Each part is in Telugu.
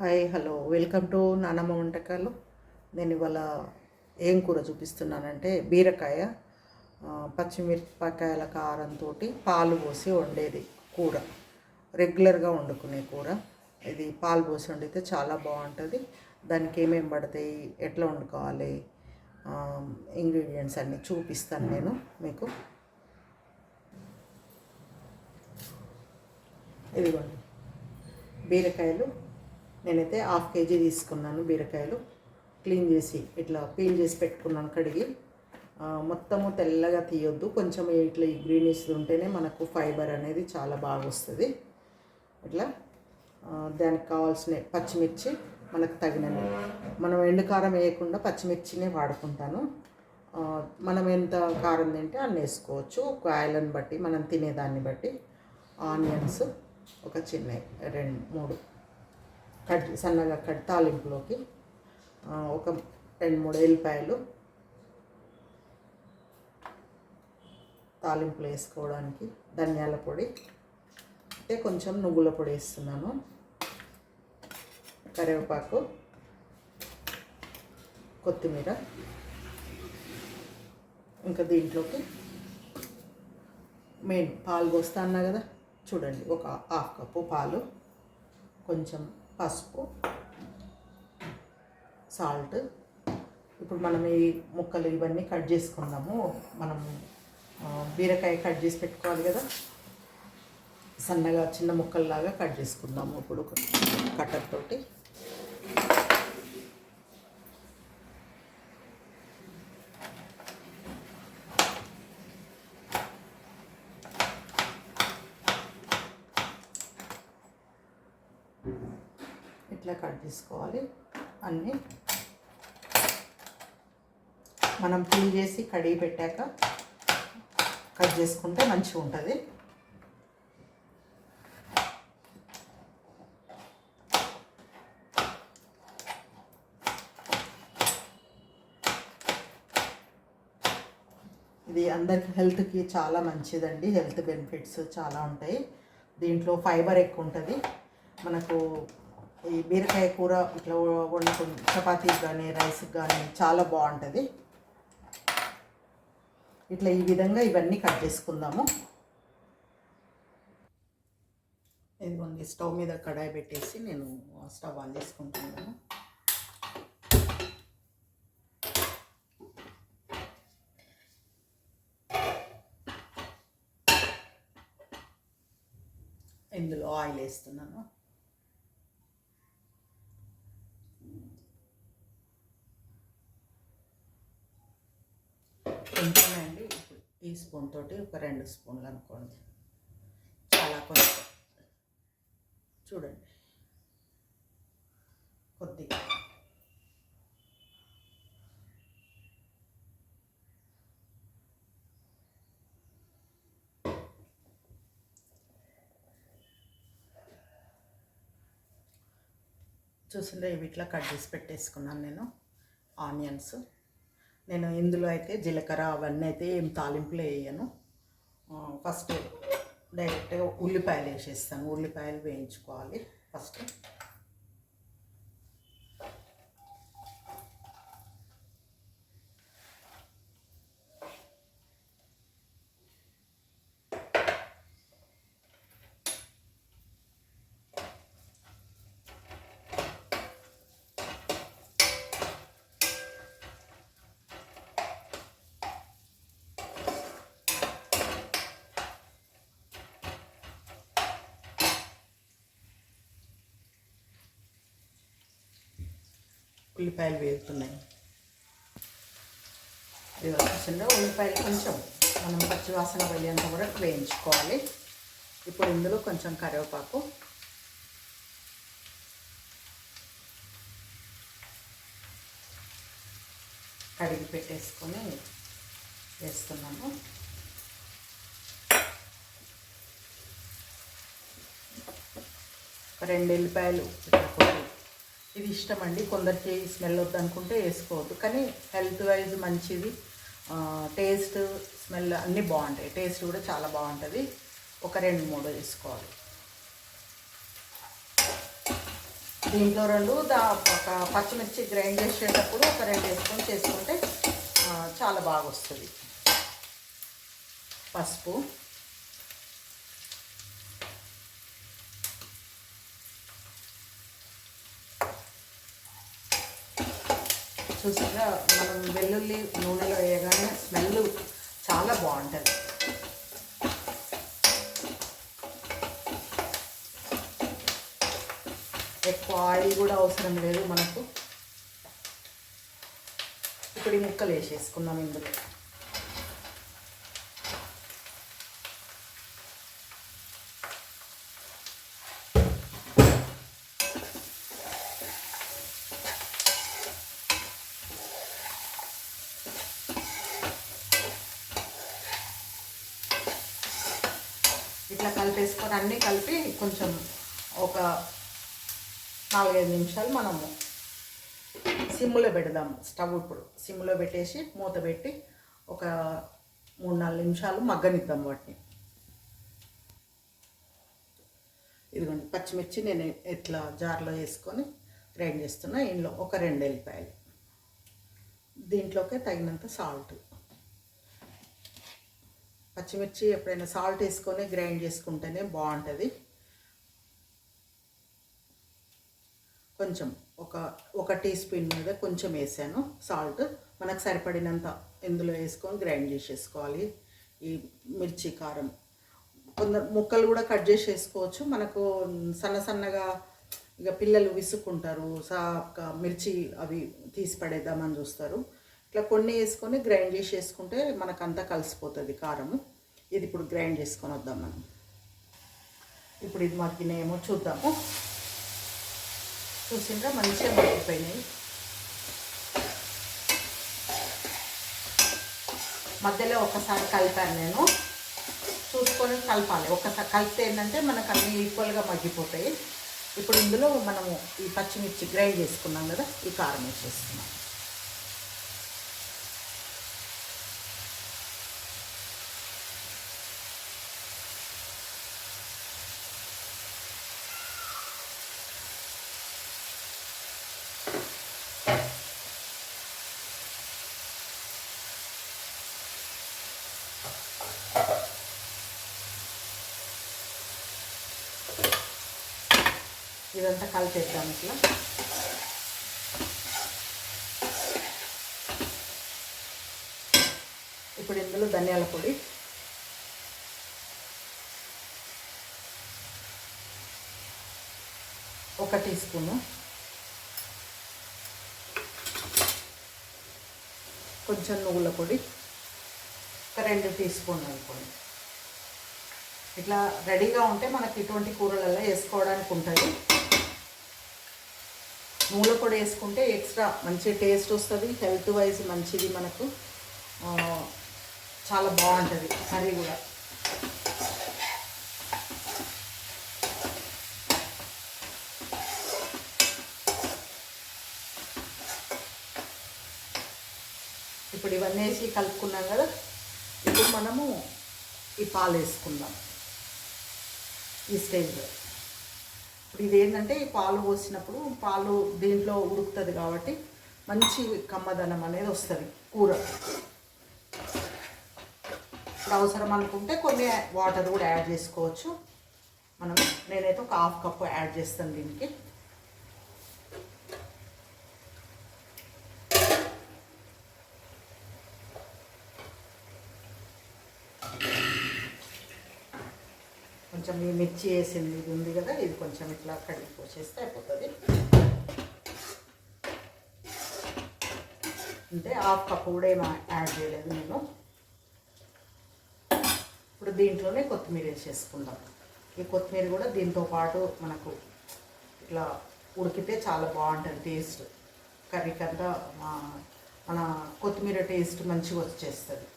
Hi hello. వెల్కమ్ టు నానమ్మ వంటకాలు. నేను ఇవాళ ఏం కూర చూపిస్తున్నానంటే బీరకాయ పచ్చిమిరపకాయల కారంతో పాలు పోసి వండేది కూర. రెగ్యులర్గా వండుకునే కూర. ఇది పాలు పోసి వండితే చాలా బాగుంటుంది. దానికి ఏమేమి పడతాయి ఎట్లా వండుకోవాలి ఇంగ్రీడియంట్స్ అన్నీ చూపిస్తాను నేను మీకు. ఇదిగోండి. బీరకాయలు నేనైతే హాఫ్ కేజీ తీసుకున్నాను బీరకాయలు. క్లీన్ చేసి ఇట్లా పీల్ చేసి పెట్టుకున్నాను కడిగి. మొత్తము తెల్లగా తీయొద్దు. కొంచెం ఇట్లా ఈ గ్రీనిష్ ఉంటేనే మనకు ఫైబర్ అనేది చాలా బాగా వస్తుంది. ఇట్లా దానికి కావాల్సిన పచ్చిమిర్చి మనకు తగినవి మనం ఎండుకారం వేయకుండా పచ్చిమిర్చినే వాడుకుంటాను. మనం ఎంత కారం తింటే అన్ని వేసుకోవచ్చు. కాయలను బట్టి మనం తినేదాన్ని బట్టి. ఆనియన్స్ ఒక చిన్న రెండు మూడు. కట్ సన్నగా కట్ తాలింపులోకి ఒక రెండు మూడు ఎల్లిపాయలు తాలింపులు వేసుకోవడానికి ధనియాల పొడి అంటే కొంచెం నువ్వుల పొడి వేస్తున్నాను కరివేపాకు కొత్తిమీర ఇంకా దీంట్లోకి మెయిన్ పాలు పోస్తా అన్నా కదా చూడండి ఒక హాఫ్ కప్పు పాలు కొంచెం పసుపు సాల్ట్ ఇప్పుడు మనం ఈ ముక్కలు ఇవన్నీ కట్ చేసుకుందాము. మనం బీరకాయ కట్ చేసి పెట్టుకోవాలి కదా. సన్నగా చిన్న ముక్కల్లాగా కట్ చేసుకుందాము ఇప్పుడు కట్టర్తోటి తోటి ఇట్లా కట్ చేసుకోవాలి. అన్నీ మనం పీల్ చేసి కడిగి పెట్టాక కట్ చేసుకుంటే మంచిగా ఉంటుంది. ఇది అందరికి హెల్త్కి చాలా మంచిదండి. హెల్త్ బెనిఫిట్స్ చాలా ఉంటాయి. దీంట్లో ఫైబర్ ఎక్కువ ఉంటుంది. మనకు ఈ బీరకాయ కూర ఇట్లా వండుకుని చపాతీకి కానీ రైస్కి కానీ చాలా బాగుంటుంది. ఇట్లా ఈ విధంగా ఇవన్నీ కట్ చేసుకుందాము. ఇదిగోండి స్టవ్ మీద కడాయి పెట్టేసి నేను స్టవ్ ఆన్ చేసుకుంటున్నాను. ఇందులో ఆయిల్ వేస్తున్నాను కొంచెమే అండి ఇప్పుడు ఈ స్పూన్ తోటి ఒక రెండు స్పూన్లు అనుకోండి. చాలా కొంచెం. చూడండి. కొద్దిగా. చూసిండే ఇవి ఇట్లా కట్ చేసి పెట్టేసుకున్నాను నేను. ఆనియన్స్. నేను ఇందులో అయితే జీలకర్ర అవన్నీ అయితే ఏం తాలింపులు వేయను. ఫస్ట్ డైరెక్ట్గా ఉల్లిపాయలు వేసేస్తాను. ఉల్లిపాయలు వేయించుకోవాలి ఫస్ట్. ఉల్లిపాయలు వేగుతున్నాయి. ఇది వచ్చేసిందో ఉల్లిపాయలు కొంచెం మనం పచ్చివాసన వెళ్ళేంత కూడా వేయించుకోవాలి ఇప్పుడు ఇందులో కొంచెం కరివేపాకు. కడిగి పెట్టేసుకొని వేస్తున్నాము ఒక రెండు ఎల్లిపాయలు ఇది ఇష్టం అండి. కొందరికి స్మెల్ వద్దనుకుంటే వేసుకోవద్దు. కానీ హెల్త్ వైజ్ మంచిది. టేస్ట్ స్మెల్ అన్నీ బాగుంటాయి. టేస్ట్ కూడా చాలా బాగుంటుంది. ఒక రెండు మూడు వేసుకోవాలి. దీంట్లో రెండు దా ఒక పచ్చిమిర్చి గ్రైండ్ చేసేటప్పుడు ఒక రెండు వేసుకొని చేసుకుంటే చాలా బాగా వస్తుంది పసుపు. చూసారా? మనం వెల్లుల్లి నూనెలో వేయగానే స్మెల్ చాలా బాగుంటుంది. ఎక్కువ ఆయిల్ కూడా అవసరం లేదు మనకు. ఇప్పుడు ఈ ముక్కలు వేసేసుకున్నాం ఇందులో. ఇట్లా కలిపేసుకొని అన్నీ కలిపి కొంచెం ఒక నాలుగైదు నిమిషాలు మనము సిమ్లో పెడదాం స్టవ్ ఇప్పుడు సిమ్లో పెట్టేసి మూత పెట్టి ఒక మూడు నాలుగు నిమిషాలు మగ్గనిద్దాం వాటిని. ఇదిగోండి పచ్చిమిర్చి నేను ఇట్లా జార్లో వేసుకొని గ్రైండ్ చేస్తున్నా. ఇంట్లో ఒక రెండు వెళ్ళిపోయాలి దీంట్లోకే తగినంత సాల్ట్. పచ్చిమిర్చి ఎప్పుడైనా సాల్ట్ వేసుకొని గ్రైండ్ చేసుకుంటేనే బాగుంటుంది. కొంచెం ఒక ఒక టీ స్పూన్ మీద కొంచెం వేసాను సాల్ట్ మనకు సరిపడినంత ఇందులో వేసుకొని గ్రైండ్ చేసేసుకోవాలి. ఈ మిర్చి కారం కొందరు ముక్కలు కూడా కట్ చేసి వేసుకోవచ్చు మనకు సన్న సన్నగా ఇక పిల్లలు విసుక్కుంటారు. సా మిర్చి అవి తీసి పడేద్దామని చూస్తారు. ఇట్లా కొన్ని వేసుకొని గ్రైండ్ చేసి వేసుకుంటే మనకు అంతా కలిసిపోతుంది కారము. ఇది ఇప్పుడు గ్రైండ్ చేసుకొని వద్దాం మనం. ఇప్పుడు ఇది మగ్గినేమో చూద్దాము. చూసిండ్రా? మంచిగా మగ్గిపోయినాయి. మధ్యలో ఒకసారి కలిపాను నేను. చూసుకొని కలపాలి. ఒకసారి కలిపితే ఏంటంటే మనకు అన్నీ ఈక్వల్గా మగ్గిపోతాయి. ఇప్పుడు ఇందులో మనము ఈ పచ్చిమిర్చి గ్రైండ్ చేసుకున్నాం కదా ఈ కారం వేసేసుకున్నాం. ఇదంతా కలిపేద్దాం ఇట్లా. ఇప్పుడు ఇందులో ధనియాల పొడి. ఒక టీ స్పూను. కొంచెం నువ్వుల పొడి. ఒక రెండు టీ స్పూన్లు అనుకోండి. ఇట్లా రెడీగా ఉంటే మనకి ఇటువంటి కూరలలో వేసుకోవడానికి ఉంటుంది. నూనె పొడి వేసుకుంటే ఎక్స్ట్రా మంచి టేస్ట్ వస్తుంది హెల్త్ వైజ్ మంచిది మనకు. చాలా బాగుంటుంది కర్రీ కూడా. ఇప్పుడు ఇవన్నీ వేసి కలుపుకున్నాం కదా ఇప్పుడు మనము ఈ పాలు వేసుకుందాం. ఈ స్టేజ్లో. ఇది ఏంటంటే ఈ పాలు పోసినప్పుడు పాలు దీంట్లో ఉడుకుతుంది కాబట్టి మంచి కమ్మదనం అనేది వస్తుంది కూర. ఇప్పుడు అవసరం అనుకుంటే కొన్ని వాటర్ కూడా యాడ్ చేసుకోవచ్చు. మనం నేనైతే ఒక హాఫ్ కప్పు యాడ్ చేస్తాను దీనికి. కొంచెం ఈ మిర్చి వేసింది ఇది ఉంది కదా ఇది కొంచెం ఇట్లా కడిగి పోసేస్తే అయిపోతుంది. అంటే హాఫ్ కప్ కూడా ఏం యాడ్ చేయలేదు నేను. ఇప్పుడు దీంట్లోనే కొత్తిమీర వేసేసుకుందాం. ఈ కొత్తిమీర కూడా దీంతో పాటు మనకు ఇట్లా ఉడికితే చాలా బాగుంటుంది టేస్ట్. కర్రీ అంతా మన కొత్తిమీర టేస్ట్ మంచిగా వచ్చేస్తుంది.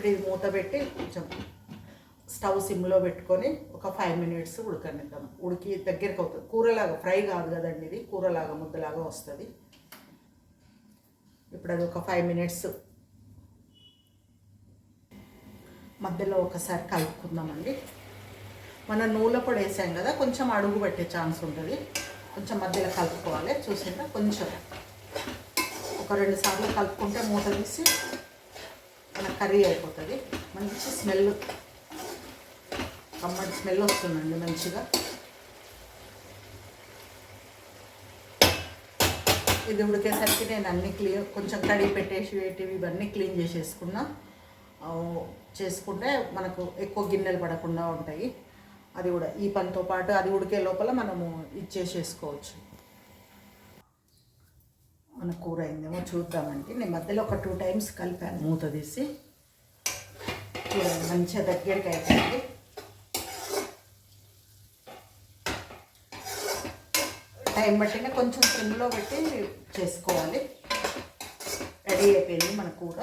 ఇప్పుడు ఇది మూత పెట్టి కొంచెం స్టవ్ సిమ్లో పెట్టుకొని ఒక ఫైవ్ మినిట్స్ ఉడకనిద్దాం ఉడికి దగ్గరికి అవుతుంది. కూరలాగా ఫ్రై కాదు కదండి ఇది కూరలాగా ముద్దలాగా వస్తుంది. ఇప్పుడు అది ఒక ఫైవ్ మినిట్స్ మధ్యలో ఒకసారి కలుపుకుందామండి. మనం నూనె పొడి వేసాం కదా కొంచెం అడుగు పెట్టే ఛాన్స్ ఉంటుంది. కొంచెం మధ్యలో కలుపుకోవాలి. చూసిందా? కొంచెం ఒక రెండు సార్లు కలుపుకుంటే మూత తీసి మన కర్రీ అయిపోతుంది. మంచి స్మెల్. కమ్మటి స్మెల్ వస్తుందండి మంచిగా. ఇది ఉడికేసరికి నేను అన్ని క్లీన్ కొంచెం కడిగి పెట్టేసి వేటివి ఇవన్నీ క్లీన్ చేసేసుకున్నా. చేసుకుంటే మనకు ఎక్కువ గిన్నెలు పడకుండా ఉంటాయి. అది కూడా ఈ పనితో పాటు అది ఉడికే లోపల మనము ఇచ్చేసేసుకోవచ్చు. మన కూర అయిందేమో చూద్దామండి. నేను మధ్యలో ఒక టూ టైమ్స్ కలిపాను. మూత తీసి చూడండి మంచిగా దగ్గరికి అయిపోయింది. టైం బట్టిన కొంచెం సిమ్లో పెట్టి చేసుకోవాలి. రెడీ అయిపోయింది మన కూర.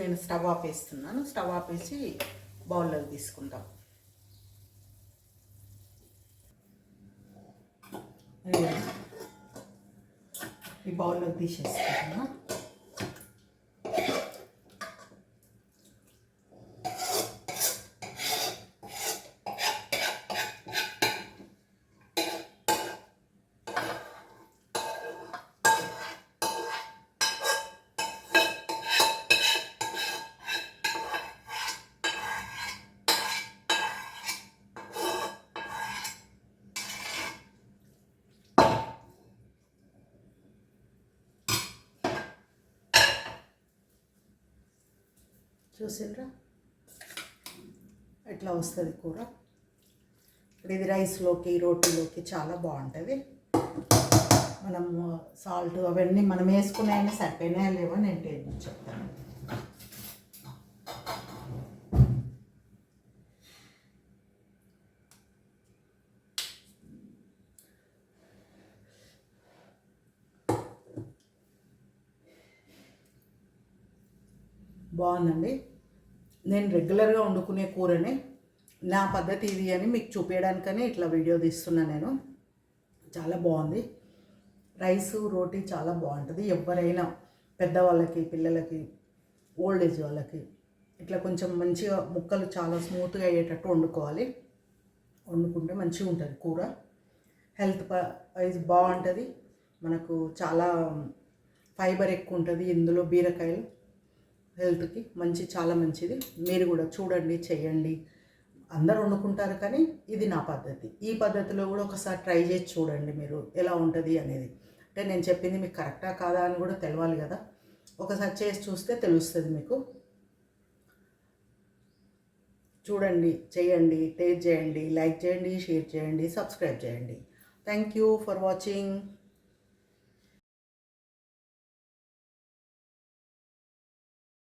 నేను స్టవ్ ఆపేస్తున్నాను స్టవ్ ఆపేసి బౌల్లోకి తీసుకుంటాం Yeah. ఈ బౌల్లోకి తీసేసుకుంటున్నా. చూసిండ్రా ఎట్లా వస్తుంది కూర? ఇప్పుడు ఇది రైస్లోకి రోటీలోకి చాలా బాగుంటుంది. మనం సాల్ట్ అవన్నీ మనం వేసుకున్నాయని సరిపోయినాయా లేవో నేను టేస్ట్ చెప్తాను. బాగుందండి. నేను రెగ్యులర్గా వండుకునే కూరని నా పద్ధతి ఇది అని మీకు చూపించడానికనే ఇట్లా వీడియో తీస్తున్నా నేను. చాలా బాగుంది. రైస్ రోటీ చాలా బాగుంటుంది. ఎవరైనా పెద్దవాళ్ళకి పిల్లలకి ఓల్డ్ ఏజ్ వాళ్ళకి ఇట్లా కొంచెం మంచిగా ముక్కలు చాలా స్మూత్గా అయ్యేటట్టు వండుకోవాలి. వండుకుంటే మంచిగా ఉంటుంది కూర. హెల్త్ వైజ్ బాగుంటుంది. మనకు చాలా ఫైబర్ ఎక్కువ ఉంటుంది. ఇందులో బీరకాయలు హెల్త్కి మంచి చాలా మంచిది. మీరు కూడా చూడండి చేయండి అందరు వండుకుంటారు కానీ ఇది నా పద్ధతి. ఈ పద్ధతిలో కూడా ఒకసారి ట్రై చేసి చూడండి మీరు ఎలా ఉంటుంది అనేది. అంటే నేను చెప్పింది మీకు కరెక్టా కాదా అని కూడా తెలవాలి కదా. ఒకసారి చేసి చూస్తే తెలుస్తుంది మీకు. చూడండి చేయండి టేస్ట్ చేయండి లైక్ చేయండి షేర్ చేయండి సబ్స్క్రైబ్ చేయండి. Thank you for watching.